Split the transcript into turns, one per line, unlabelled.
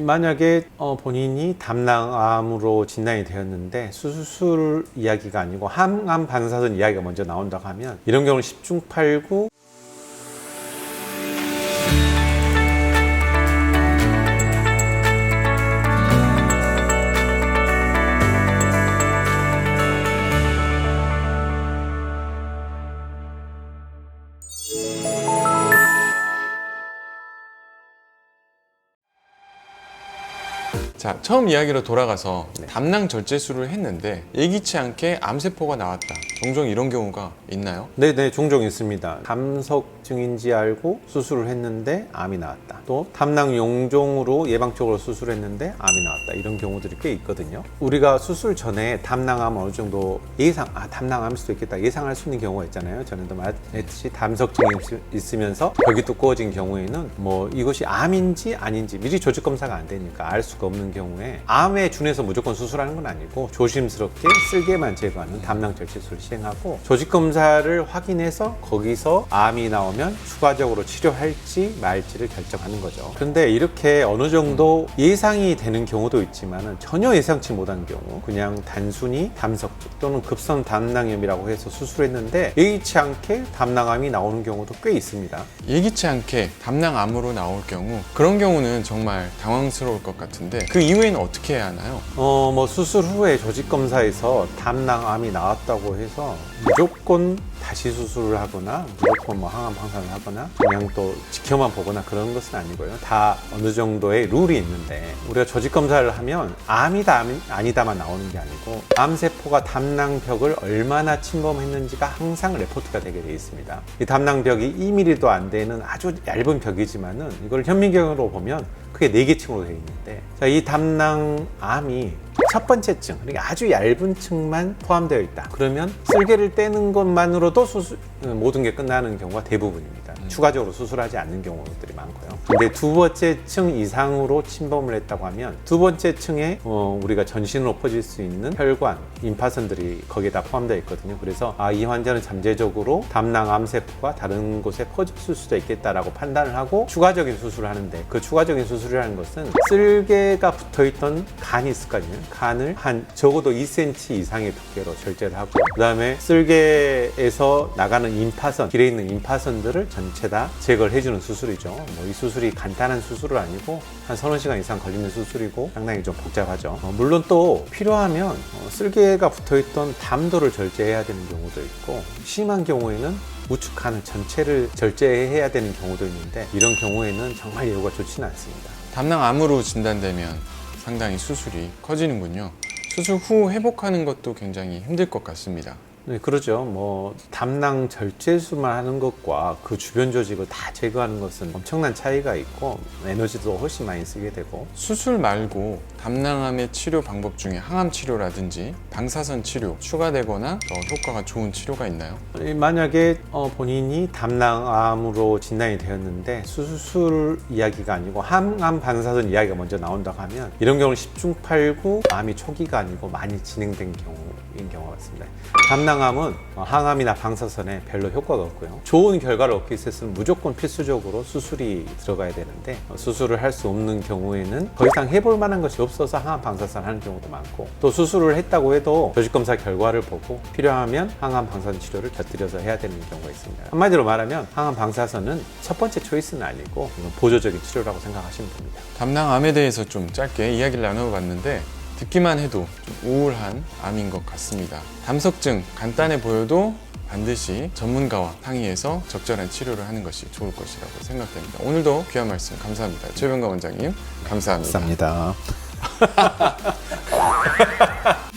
만약에 어, 본인이 담낭암으로 진단이 되었는데 수술 이야기가 아니고 항암 반사선 이야기가 먼저 나온다고 하면 이런 경우는 10중 8구
자, 처음 이야기로 돌아가서
네.
담낭 절제술을 했는데 예기치 않게 암세포가 나왔다. 종종 이런 경우가 있나요?
네네 종종 있습니다. 담석증인지 알고 수술을 했는데 암이 나왔다. 또 담낭 용종으로 예방적으로 수술했는데 암이 나왔다. 이런 경우들이 꽤 있거든요. 우리가 수술 전에 담낭암 어느 정도 예상 아 담낭암일 수도 있겠다 예상할 수 있는 경우가 있잖아요. 전에도 말했듯이 담석증이 있- 있으면서 벽이 두꺼워진 경우에는 뭐 이것이 암인지 아닌지 미리 조직 검사가 안 되니까 알 수가 없는 경우에 암에 준해서 무조건 수술하는 건 아니고 조심스럽게 쓸개만 제거하는 담낭 절제술을 시행하고 조직 검사를 확인해서 거기서 암이 나오면 추가적으로 치료할지 말지를 결정하는 거죠. 그런데 이렇게 어느 정도 예상이 되는 경우도 있지만은 전혀 예상치 못한 경우 그냥 단순히 담석증 또는 급성 담낭염이라고 해서 수술했는데 예의치 않게 담낭암이 나오는 경우도 꽤 있습니다.
예기치 않게 담낭암으로 나올 경우 그런 경우는 정말 당황스러울 것 같은데 그 이후에는 어떻게 해야 하나요?
어, 뭐 수술 후에 조직 검사에서 담낭암이 나왔다고 해서 무조건 다시 수술을 하거나 무조건 뭐 항암 방사를 하거나 그냥 또 지켜만 보거나 그런 것은 아니고요. 다 어느 정도의 룰이 있는데 우리가 조직 검사를 하면 암이다 암이 아니다만 나오는 게 아니고 암 세포가 담낭벽을 얼마나 침범했는지가 항상 레포트가 되게 돼 있습니다. 이 담낭벽이 2mm도 안 되는 아주 얇은 벽이지만은 이걸 현미경으로 보면 크게 네 개 층으로 되어 있는데 자, 이 담낭암이 첫 번째 층, 그러니까 아주 얇은 층만 포함되어 있다. 그러면 쓸개를 떼는 것만으로 도 수술, 모든 게 끝나는 경우가 대부분입니다. 추가적으로 수술하지 않는 경우들이 많고요. 근데 두 번째 층 이상으로 침범을 했다고 하면 두 번째 층에 어, 우리가 전신으로 퍼질 수 있는 혈관, 임파선들이 거기에 다 포함되어 있거든요. 그래서 아, 이 환자는 잠재적으로 담낭 암 세포가 다른 곳에 퍼졌을 수도 있겠다라고 판단을 하고 추가적인 수술을 하는데 그 추가적인 수술이라는 것은 쓸개가 붙어 있던 간이 있을 거 아니에요. 간을 한 적어도 2cm 이상의 두께로 절제를 하고 그다음에 쓸개에서 나가는 임파선, 길에 있는 임파선들을 전체 다 제거를 해주는 수술이죠. 뭐 이 수술 이 간단한 수술은 아니고 한 서너 시간 이상 걸리는 수술이고 상당히 좀 복잡하죠. 어, 물론 또 필요하면 어, 쓸개가 붙어 있던 담도를 절제해야 되는 경우도 있고 심한 경우에는 우측 간을 전체를 절제해야 되는 경우도 있는데 이런 경우에는 정말 예후가 좋지는 않습니다.
담낭암으로 진단되면 상당히 수술이 커지는군요. 수술 후 회복하는 것도 굉장히 힘들 것 같습니다.
네, 그러죠. 뭐 담낭 절제술만 하는 것과 그 주변 조직을 다 제거하는 것은 엄청난 차이가 있고 에너지도 훨씬 많이 쓰게 되고
수술 말고 담낭암의 치료 방법 중에 항암 치료라든지 방사선 치료 추가되거나 더 효과가 좋은 치료가 있나요?
이 만약에 어, 본인이 담낭암으로 진단이 되었는데 수술 이야기가 아니고 항암 반사선 이야기가 먼저 나온다고 하면 이런 경우는 10중 8구 암이 초기가 아니고 많이 진행된 경우인 경우가 있습니다. 담낭 암은 어, 항암이나 방사선에 별로 효과가 없고요. 좋은 결과를 얻기 위해서는 무조건 필수적으로 수술이 들어가야 되는데 어, 수술을 할 수 없는 경우에는 더 이상 해볼 만한 것이 없어서 항암 방사선 하는 경우도 많고 또 수술을 했다고 해도 조직 검사 결과를 보고 필요하면 항암 방사선 치료를 곁들여서 해야 되는 경우가 있습니다. 한마디로 말하면 항암 방사선은 첫 번째 초이스는 아니고 보조적인 치료라고 생각하시면 됩니다.
담낭암에 대해서 좀 짧게 이야기를 나눠봤는데 듣기만 해도 좀 우울한 암인 것 같습니다. 담석증 간단해 보여도 반드시 전문가와 상의해서 적절한 치료를 하는 것이 좋을 것이라고 생각됩니다. 오늘도 귀한 말씀 감사합니다. 최병가 원장님 감사합니다.
감사합니다.